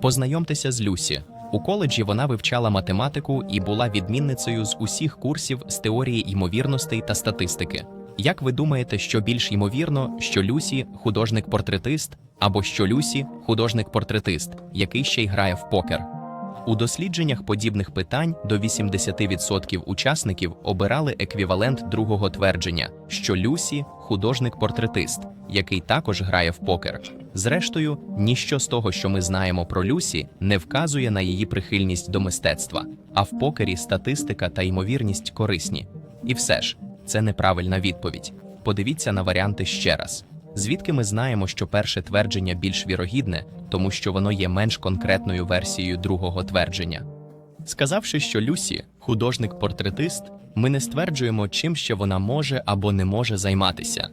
Познайомтеся з Люсі. У коледжі вона вивчала математику і була відмінницею з усіх курсів з теорії ймовірностей та статистики. Як ви думаєте, що більш ймовірно, що Люсі художник-портретист, або що Люсі художник-портретист, який ще й грає в покер? У дослідженнях подібних питань до 80% учасників обирали еквівалент другого твердження, що Люсі художник-портретист, який також грає в покер. Зрештою, ніщо з того, що ми знаємо про Люсі, не вказує на її прихильність до мистецтва, а в покері статистика та ймовірність корисні. І все ж, це неправильна відповідь. Подивіться на варіанти ще раз. Звідки ми знаємо, що перше твердження більш вірогідне, тому що воно є менш конкретною версією другого твердження. Сказавши, що Люсі художник-портретист, ми не стверджуємо, чим ще вона може або не може займатися.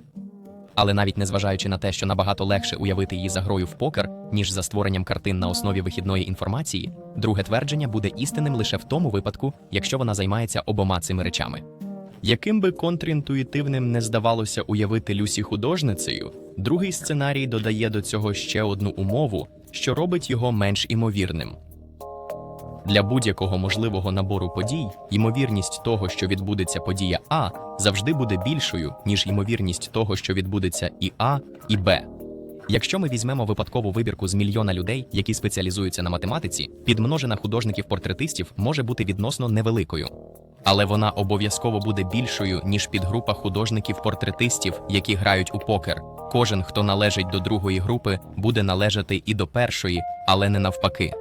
Але навіть незважаючи на те, що набагато легше уявити її за грою в покер, ніж за створенням картин на основі вихідної інформації, друге твердження буде істинним лише в тому випадку, якщо вона займається обома цими речами. Яким би контрінтуїтивним не здавалося уявити Люсі художницею, другий сценарій додає до цього ще одну умову, що робить його менш імовірним. Для будь-якого можливого набору подій ймовірність того, що відбудеться подія А, завжди буде більшою, ніж ймовірність того, що відбудеться і А, і Б. Якщо ми візьмемо випадкову вибірку з мільйона людей, які спеціалізуються на математиці, підмножена художників-портретистів може бути відносно невеликою. Але вона обов'язково буде більшою, ніж підгрупа художників-портретистів, які грають у покер. Кожен, хто належить до другої групи, буде належати і до першої, але не навпаки.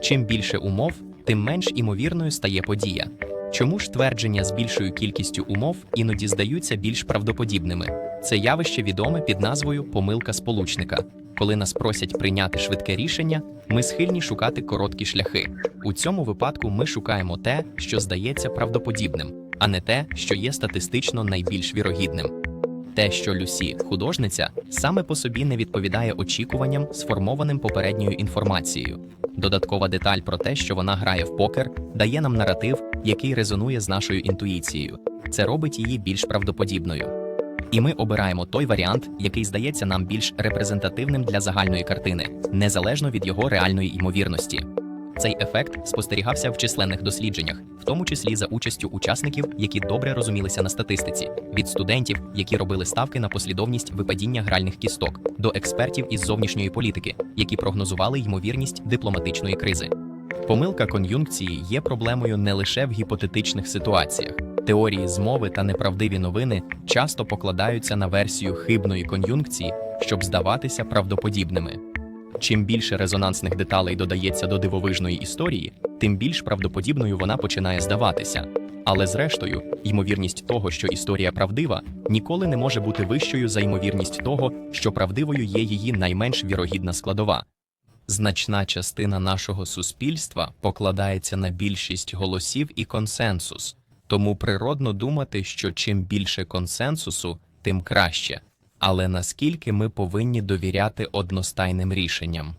Чим більше умов, тим менш імовірною стає подія. Чому ж твердження з більшою кількістю умов іноді здаються більш правдоподібними? Це явище відоме під назвою помилка сполучника. Коли нас просять прийняти швидке рішення, ми схильні шукати короткі шляхи. У цьому випадку ми шукаємо те, що здається правдоподібним, а не те, що є статистично найбільш вірогідним. Те, що Люсі художниця, саме по собі не відповідає очікуванням, сформованим попередньою інформацією. Додаткова деталь про те, що вона грає в покер, дає нам наратив, який резонує з нашою інтуїцією. Це робить її більш правдоподібною. І ми обираємо той варіант, який здається нам більш репрезентативним для загальної картини, незалежно від його реальної ймовірності. Цей ефект спостерігався в численних дослідженнях, в тому числі за участю учасників, які добре розумілися на статистиці, від студентів, які робили ставки на послідовність випадіння гральних кісток, до експертів із зовнішньої політики, які прогнозували ймовірність дипломатичної кризи. Помилка кон'юнкції є проблемою не лише в гіпотетичних ситуаціях. Теорії змови та неправдиві новини часто покладаються на версію хибної кон'юнкції, щоб здаватися правдоподібними. Чим більше резонансних деталей додається до дивовижної історії, тим більш правдоподібною вона починає здаватися. Але зрештою, ймовірність того, що історія правдива, ніколи не може бути вищою за ймовірність того, що правдивою є її найменш вірогідна складова. Значна частина нашого суспільства покладається на більшість голосів і консенсус, тому природно думати, що чим більше консенсусу, тим краще. Але наскільки ми повинні довіряти одностайним рішенням?